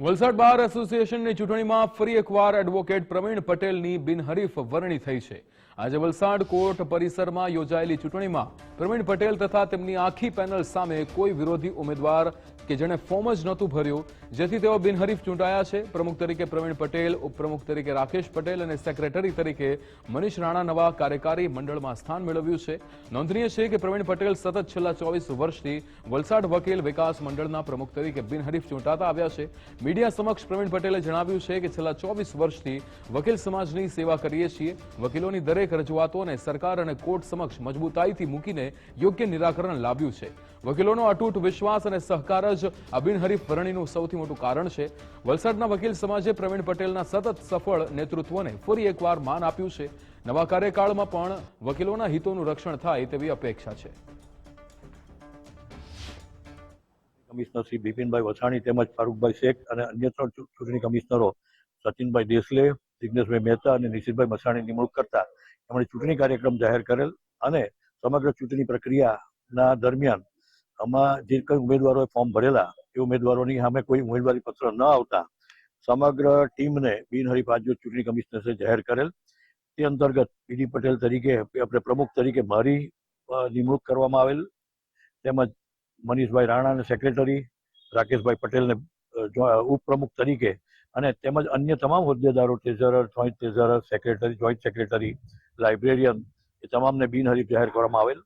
વલસાડ બાર એસોસિએશનની ચૂંટણીમાં ફરી એકવાર એડવોકેટ પ્રવીણ પટેલની બિનહરીફ વરણી થઈ છે. આજે વલસાડ કોર્ટ પરિસરમાં યોજાયેલી ચૂંટણીમાં પ્રવીણ પટેલ તથા તેમની આખી પેનલ સામે કોઈ વિરોધી ઉમેદવાર કે જેણે ફોર્મ જ નહોતું ભર્યું, જેથી તેઓ બિનહરીફ ચૂંટાયા છે. પ્રમુખ તરીકે પ્રવીણ પટેલ, ઉપપ્રમુખ તરીકે રાકેશ પટેલ અને સેક્રેટરી તરીકે મનીષ રાણા નવા કાર્યકારી મંડળમાં સ્થાન મેળવ્યું છે. નોંધનીય છે કે પ્રવીણ પટેલ સતત છેલ્લા ચોવીસ વર્ષથી વલસાડ વકીલ વિકાસ મંડળના પ્રમુખ તરીકે બિનહરીફ ચૂંટાતા આવ્યા છે. મીડિયા સમક્ષ પ્રવીણ પટેલે જણાવ્યું છે કે છેલ્લા ચોવીસ વર્ષથી વકીલ સમાજની સેવા કરીએ છીએ. વકીલોની દરેક રજૂઆતોને સરકાર અને કોર્ટ સમક્ષ મજબૂતાઈથી મૂકીને યોગ્ય નિરાકરણ લાવ્યું છે. વકીલોનો અતૂટ વિશ્વાસ અને સહકાર જ અબિનહરીફ બિનહરીફ વરણીનું સૌથી મોટું કારણ છે. વલસાડના વકીલ સમાજે પ્રવીણ પટેલના સતત સફળ નેતૃત્વને ફરી એકવાર માન આપ્યું છે. નવા કાર્યકાળમાં પણ વકીલોના હિતોનું રક્ષણ થાય તેવી અપેક્ષા છે. કમિશનર શ્રી બિપિનભાઈ વસાણી તેમજ ફારૂકભાઈ શેખ અને અન્ય ત્રણ ચૂંટણી કમિશનરો સચિનભાઈ દેસલે, જિગ્નેશભાઈ મહેતા અને નિશિતભાઈ મસાણી નિમણૂક કરતા એમણે ચૂંટણી કાર્યક્રમ જાહેર કરેલ અને સમગ્ર ચૂંટણી પ્રક્રિયાના દરમિયાન આમાં જે કઈ ઉમેદવારોએ ફોર્મ ભરેલા એ ઉમેદવારોની સામે કોઈ ઉમેદવારી પત્ર ન આવતા સમગ્ર ટીમને બિનહરીફ આજરોજ ચૂંટણી કમિશનરે જાહેર કરેલ. તે અંતર્ગત પીડી પટેલ તરીકે આપણે પ્રમુખ તરીકે મારી નિમણૂક કરવામાં આવેલ તેમજ મનીષભાઈ રાણાને સેક્રેટરી રાકેશભાઈ પટેલને ઉપપ્રમુખ તરીકે અને તેમજ અન્ય તમામ હોદ્દેદારો treasurer joint treasurer secretary joint secretary librarian એ તમામને બિનહરીફ જાહેર કરવામાં આવેલ.